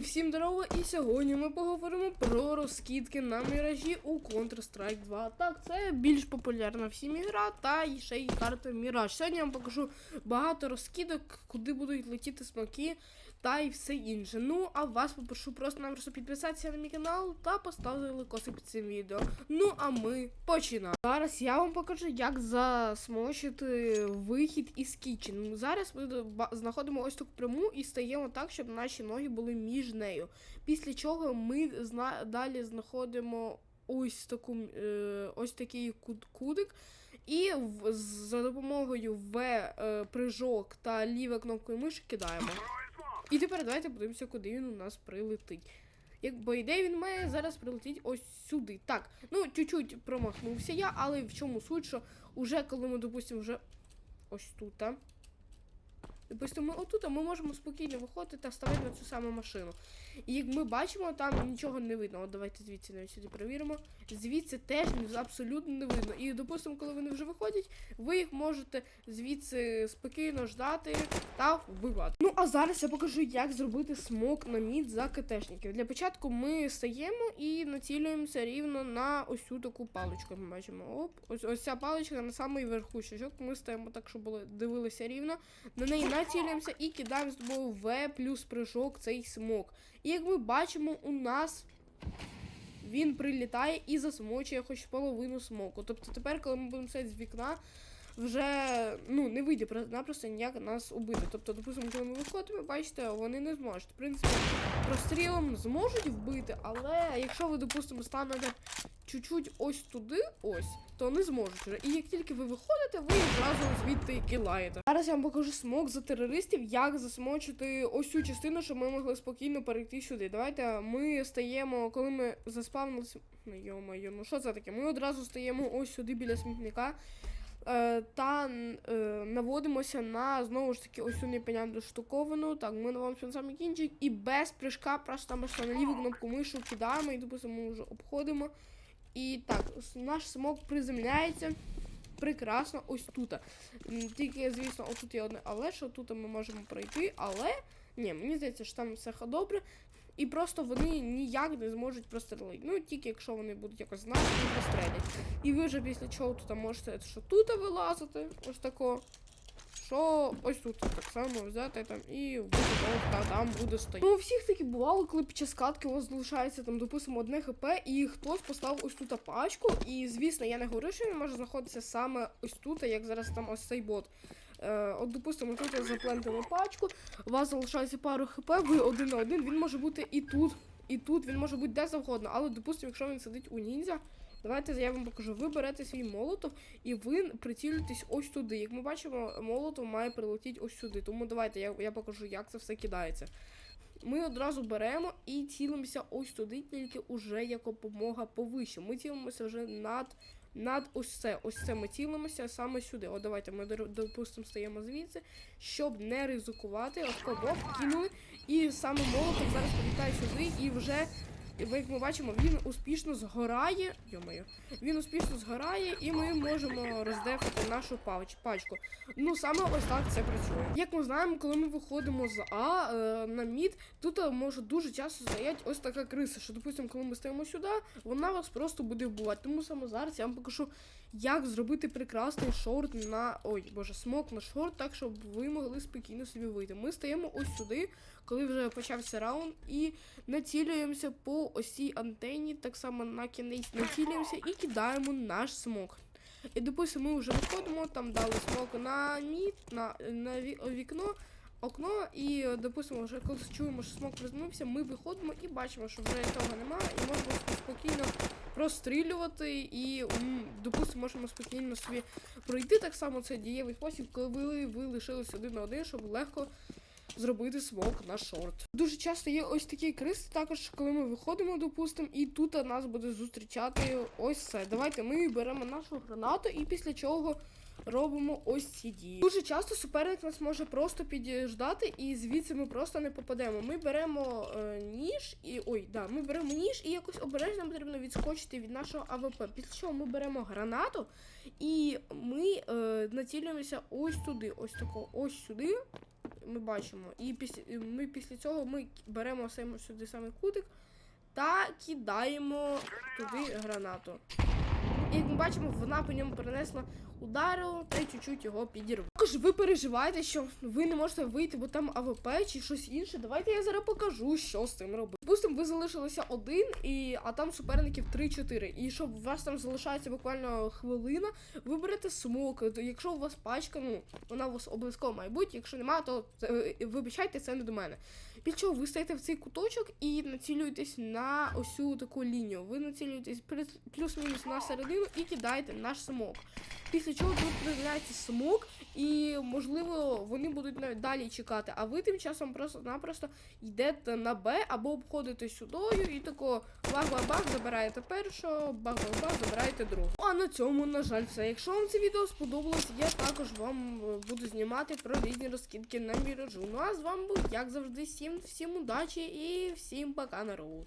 всім здорово! І сьогодні ми поговоримо про розкидки на міражі у Counter-Strike 2. Так, це більш популярна всім ігра, та і ще й карта Міраж. Сьогодні я вам покажу багато розкидок, куди будуть летіти смоки та і все інше. Ну, а вас попрошу просто-напросто підписатися на мій канал та поставити лайкоси під цим відео. Ну, а ми починаємо. Зараз я вам покажу, як засмочити вихід із кічен. Зараз ми знаходимо ось таку пряму і стаємо так, щоб наші ноги були між нею. Після чого ми далі знаходимо ось таку е, ось такий кудик. І за допомогою В е, прыжок та лівою кнопкою миші кидаємо. І тепер давайте подивимося, куди він у нас прилетить. Як бо ідея він має зараз прилетіть ось сюди. Так, ну чуть-чуть промахнувся я, але в чому суть, що уже коли ми, допустимо, вже ось тут. Допустимо, ми отут, а ми можемо спокійно виходити та ставити на цю саму машину. І як ми бачимо, там нічого не видно. От давайте звідси навіть сюди перевіримо. Звідси теж абсолютно не видно. І допустимо, коли вони вже виходять, ви їх можете звідси спокійно ждати та вбивати. Ну а зараз я покажу, як зробити смок на мід за КТшників. Для початку ми стаємо і націлюємося рівно на ось цю таку паличку. Ми бачимо. Оп, ось ось ця паличка на самий верху щочок. Ми стаємо так, щоб були дивилися рівно. На неї націлюємося і кидаємо з тобою В плюс прыжок цей смок. І як ми бачимо, у нас він прилітає і засмочує хоч половину смоку. Тобто тепер, коли ми будемо сидіти з вікна, вже ну, не вийде про- напросто ніяк нас убити. Тобто, допустимо, коли ми виходимо, бачите, вони не зможуть. В принципі, прострілом зможуть вбити, але якщо ви, допустимо, станете чуть-чуть ось туди, ось, то не зможуть вже. І як тільки ви виходите, ви одразу звідти кілаєте. Зараз я вам покажу смок за терористів, як засмочити ось цю частину, щоб ми могли спокійно перейти сюди. Давайте ми стаємо, коли ми заспавнилися. Ну, йо-моє, ну що це таке? Ми одразу стаємо ось сюди біля смітника. Е, та е, наводимося на знову ж таки ось цю непонятну штуковину. Так, ми наводимося на самий кінчик і без прыжка просто там ось на ліву кнопку мишу кидаємо і допустимо ми вже обходимо. І так, наш смок приземляється. Прекрасно, ось тут. Тільки, звісно, отут є одне, але що тут ми можемо пройти, але ні, мені здається, що там все добре. І просто вони ніяк не зможуть прострелити. Ну, тільки якщо вони будуть якось знати і прострелять. І ви вже після чого тут можете що тут вилазити, ось тако. Що ось тут так само взяти там і того, там буде стояти. Ну, у всіх таки бувало, коли під час катки у вас залишається там, допустимо, одне хп, і хтось поставив ось тут пачку. І звісно, я не говорю, що він може знаходитися саме ось тут, як зараз там ось цей бот. Е, от, допустимо, тут ви заплентили пачку, у вас залишається пару хп, ви один на один, він може бути і тут, і тут, він може бути де завгодно. Але, допустимо, якщо він сидить у ніндзя, давайте я вам покажу. Ви берете свій молотов і ви прицілюєтесь ось туди. Як ми бачимо, молотов має прилетіти ось сюди. Тому давайте я, я покажу, як це все кидається. Ми одразу беремо і цілимося ось туди, тільки уже якомога повище. Ми цілимося вже над, над ось це. Ось це ми цілимося саме сюди. От давайте ми допустимо стаємо звідси, щоб не ризикувати. Ось кобок кинули, і саме молоток зараз повітає сюди і вже. Як ми бачимо, він успішно згорає. Йомаю, він успішно згорає, і ми можемо роздефати нашу пач, пачку. Ну саме ось так це працює. Як ми знаємо, коли ми виходимо з А е, на мід, тут е, може дуже часто стоять ось така криса. Що, допустимо, коли ми стоїмо сюди, вона вас просто буде вбивати. Тому саме зараз я вам покажу, як зробити прекрасний шорт на. Ой, боже, смок на шорт, так щоб ви могли спокійно собі вийти. Ми стаємо ось сюди, коли вже почався раунд, і націлюємося по ось цій антенні, так само на кінець націлюємося і кидаємо наш смок. І допустимо, ми вже виходимо, там дали смок на мід, на, на ві- вікно, окно, і допустимо, вже коли чуємо, що смок приземлився, ми виходимо і бачимо, що вже того немає, і можемо спокійно прострілювати, і допустимо, можемо спокійно собі пройти. Так само це дієвий спосіб, коли ви, ви лишились один на один, щоб легко зробити смок на шорт. Дуже часто є ось такі криси, також коли ми виходимо, допустимо, і тут нас буде зустрічати ось це. Давайте ми беремо нашу гранату і після чого. Робимо ось ці дії. Дуже часто суперник нас може просто підждати, і звідси ми просто не попадемо. Ми беремо е, ніж і. Ой, да, ми беремо ніж і якось обережно потрібно відскочити від нашого АВП. Після чого ми беремо гранату і ми е, націлюємося ось туди. Ось тако, ось сюди. Ми бачимо. І після, ми після цього ми беремо саме сюди саме кутик та кидаємо туди гранату. Як ми бачимо, вона по ньому перенесла удару та й чуть-чуть його підірвала. Також ви переживаєте, що ви не можете вийти, бо там АВП чи щось інше. Давайте я зараз покажу, що з цим робити. Допустимо, ви залишилися один, і, а там суперників 3-4. І щоб у вас там залишається буквально хвилина, ви берете смок. Якщо у вас пачка, ну вона у вас обов'язково має бути. Якщо немає, то е, вибачайте, це не до мене. Після чого ви стаєте в цей куточок і націлюєтесь на ось цю таку лінію. Ви націлюєтесь плюс- плюс-мінус на середину і кидаєте наш смок. Після чого тут проявляється смок, і можливо вони будуть навіть далі чекати. А ви тим часом просто-напросто йдете на Б або обходите сюдою і тако бах-бах-бах забираєте першого, бах-бах-бах забираєте другого. А на цьому, на жаль, все. Якщо вам це відео сподобалось, я також вам е, буду знімати про різні розкидки на міражу. Ну а з вами був, як завжди, всім всім удачі і всім пока народ.